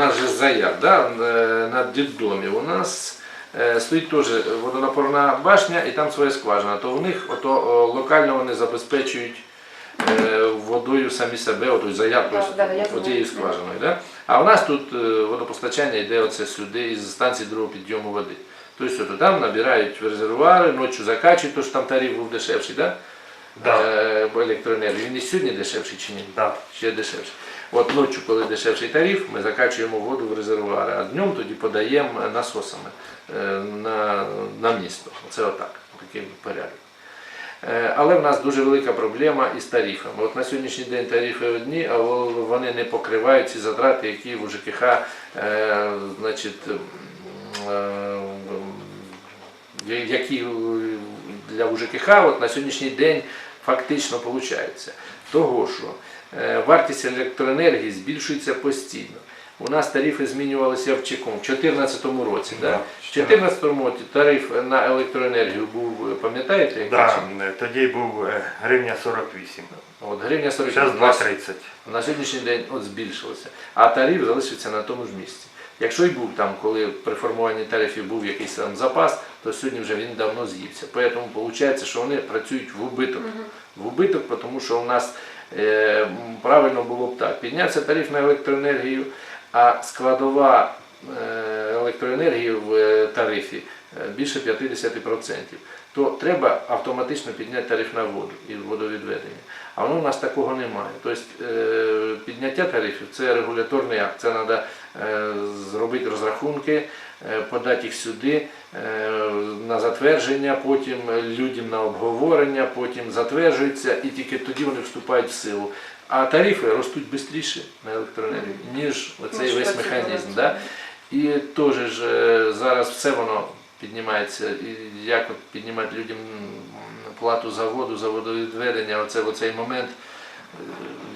нас же заяв, да, е, на дитдомі, у нас е, стоїть теж водонапорна башня і там своя скважина, то у них ото, локально вони забезпечують е, водою самі себе, отою оцією знаю. скважиною. Да? А у нас тут водопостачання йде оце сюди із станції другого підйому води. Тобто там набирають в резервуари, ночі закачують, тому що там тариф був дешевший, да? Да. Е, по електроенергії. Він і сьогодні дешевший чи ні? Да. Ще дешевше. От ночі, коли дешевший тариф, ми закачуємо воду в резервуари, а днем тоді подаємо насосами е, на, на місто. Це отак, такий порядок. Е, Але в нас дуже велика проблема із тарифами. От на сьогоднішній день тарифи одні, а вони не покривають ці затрати, які в ЖКХ е, значить, е, які для УЖКХ от на сьогоднішній день фактично виходить. Того, що е, вартість електроенергії збільшується постійно. У нас тарифи змінювалися в ЧЕКом в 2014 році. Да? Да, В 2014 році тариф на електроенергію був, пам'ятаєте, Да, е, тоді був е, гривня 48. От, гривня 40 Зараз на, 2,30. на сьогоднішній день от збільшилося, а тариф залишиться на тому ж місці. Якщо й був там, коли при формуванні тарифів був якийсь там запас, то сьогодні вже він давно з'ївся. Тому виходить, що вони працюють в убиток. В убиток, тому що у нас е, правильно було б так. Піднявся тариф на електроенергію, а складова е, електроенергії в е, тарифі більше 50%, то треба автоматично підняти тариф на воду і водовідведення. А воно у нас такого немає. Тобто підняття тарифів це регуляторний акт. Це треба зробити розрахунки, е, подати їх сюди е, на затвердження, потім людям на обговорення, потім затверджуються і тільки тоді вони вступають в силу. А тарифи ростуть швидше на електроенергію, ніж оцей весь механізм. Да? І теж ж е, зараз все воно піднімається. І як от піднімати людям плату за воду, за водовідведення, оце в цей момент е,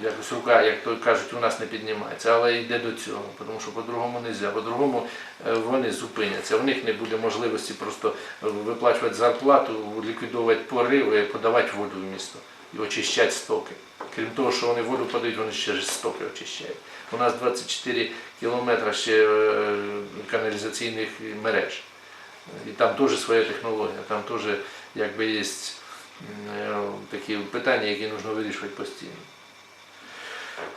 якось рука, як то кажуть, у нас не піднімається, але йде до цього, тому що по-другому не можна. По-другому е, вони зупиняться. У них не буде можливості просто виплачувати зарплату, ліквідовувати пориви, подавати воду в місто і очищати стоки. Крім того, що вони воду подають, вони ще ж стоки очищають. У нас 24 кілометри ще е, каналізаційних мереж. І там теж своя технологія, там теж якби є е, такі питання, які потрібно вирішувати постійно.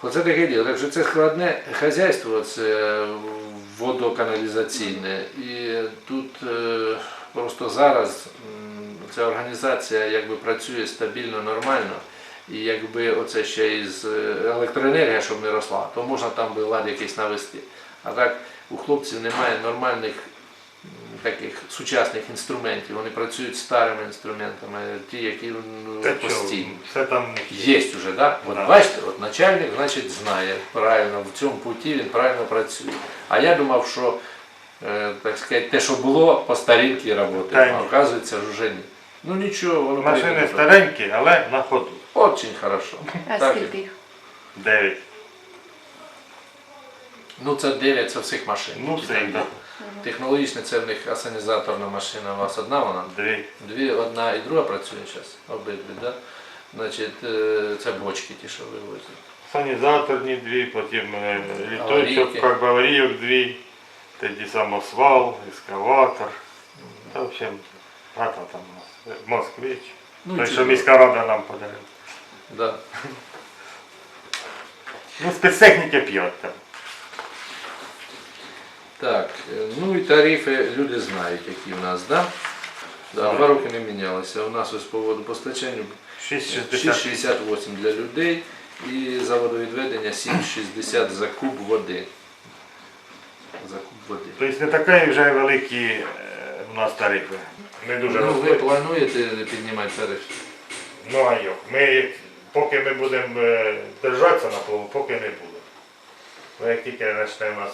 Оце таке діло. Так що це складне хазяйство, це водоканалізаційне. І тут е, просто зараз ця організація якби працює стабільно, нормально. І якби оце ще із е, електроенергія, щоб не росла, то можна там би лад якийсь навести. А так у хлопців немає нормальних таких сучасних інструментів. Вони працюють старими інструментами, ті, які Та постійні. все там Є вже, да? От Да. бачите, от начальник, значить, знає правильно, в цьому путі він правильно працює. А я думав, що е, так сказати, те, що було, по старінки ні. а оказується, що вже ні. Ну нічого, воно Машини прийде. старенькі, але на ходу. Очень хорошо. А Так, скільки їх? 9. Ну це 9 це всіх машин. Ну, все, так. Технологічно це в них асанізаторна машина. У вас одна вона? Дві. Дві, одна і друга працює зараз, обидві, да? Значить, е, це бочки ті, що вивозять. Санізаторні дві, потім е, Аварійки. літочок, як аварійок дві, тоді самосвал, ескаватор. Та, в общем, багато там у нас. Москвич. Ну, Той, що міська рада нам подарила. Да. Ну, спецтехніки п'ять там. Так, е, ну і тарифи люди знають, які в нас, да? Да, два роки не мінялися. У нас ось по водопостачанню 6,68 для людей і за водовідведення 7,60 за куб води. За куб води. Тобто не такі вже великі е, у нас тарифи. Не дуже Ну, ви плануєте піднімати тариф? Ну а як? Ми, поки ми будемо е, держатися на плаву, поки не буде. Ну, як тільки почне у нас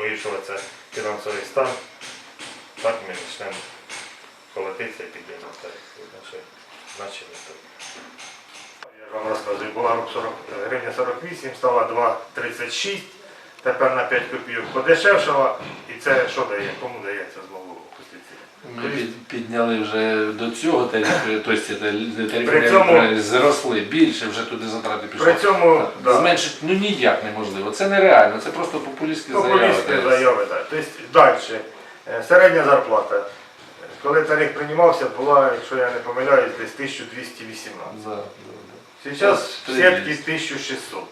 погіршуватися фінансовий стан, так ми почнемо колотитися і тарифи. Значить, значить. Я вам розказую, була 40, гривня 48, стала 2,36, тепер на 5 копійок подешевшала, і це що дає? Кому дається опуститься? Ми під- підняли вже до цього тарифи, тобто це цьому- зросли більше, вже туди затрати пішли. При цьому да, Зменшити ну ніяк неможливо. Це нереально, це просто популістські заяви. популістські заяви. Да. Тобто далі. Е, Середня зарплата. Коли тариф приймався, була, якщо я не помиляюсь, десь 1218. Да, да, Зараз в сітки 1600.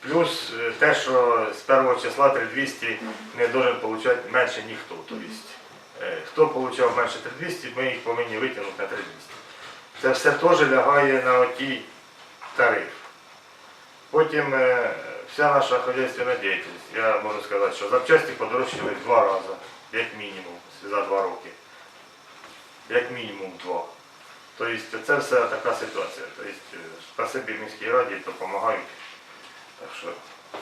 Плюс е, те, що з 1 числа 3200 не должен отримати менше ніхто. Тобто, хто отримав менше 3200, ми їх повинні витягнути на 3200. Це все теж лягає на отій тариф. Потім е, вся наша хозяйственна діяльність. Я можу сказати, що запчасті подорожчали два рази, як мінімум, за два роки. Як мінімум два. Тобто це все така ситуація. Тобто, е, спасибі міській раді допомагають. Так що Е,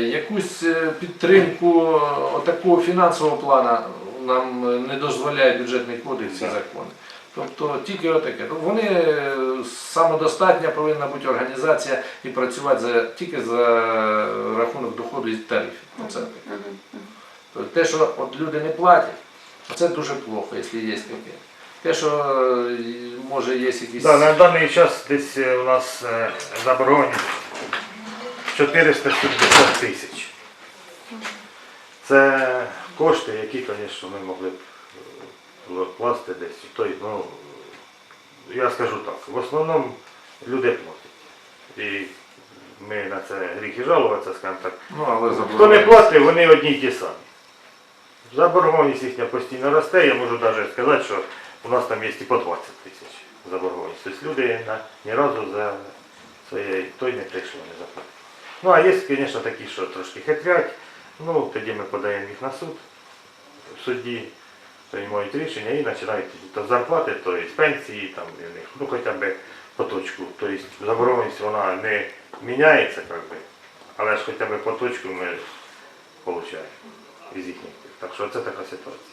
якусь е, підтримку е, отакого фінансового плану нам е, не дозволяє бюджетний кодекс і закони. Тобто тільки отаке. Ну, Вони е, самодостатня повинна бути організація і працювати за, тільки за рахунок доходу і тарифів. Оце. Тобто те, що от люди не платять, це дуже плохо, якщо є таке. Те, що е, може є якісь. Да, на даний час десь е, у нас е, заборгованість 470 тисяч. Це кошти, які, звісно, ми могли б е, вкласти десь. Той, ну, я скажу так, в основному люди платять. І ми на це гріх і жалуватися, скажімо так. Ну, але Хто не платить, вони одні й ті самі. Заборгованість їхня постійно росте, я можу навіть сказати, що у нас там є і по 20 тисяч заборгованість. Тобто люди ні разу за своє той не прийшли, не заплатили. Ну а є, звісно, такі, що трошки хитрять, ну тоді ми подаємо їх на суд, в суді приймають рішення і починають то зарплати, то і пенсії, там, і них, ну хоча б по точку. Тобто заборгованість вона не міняється, би, але ж хоча б по точку ми получаємо із їхніх. Так що це така ситуація.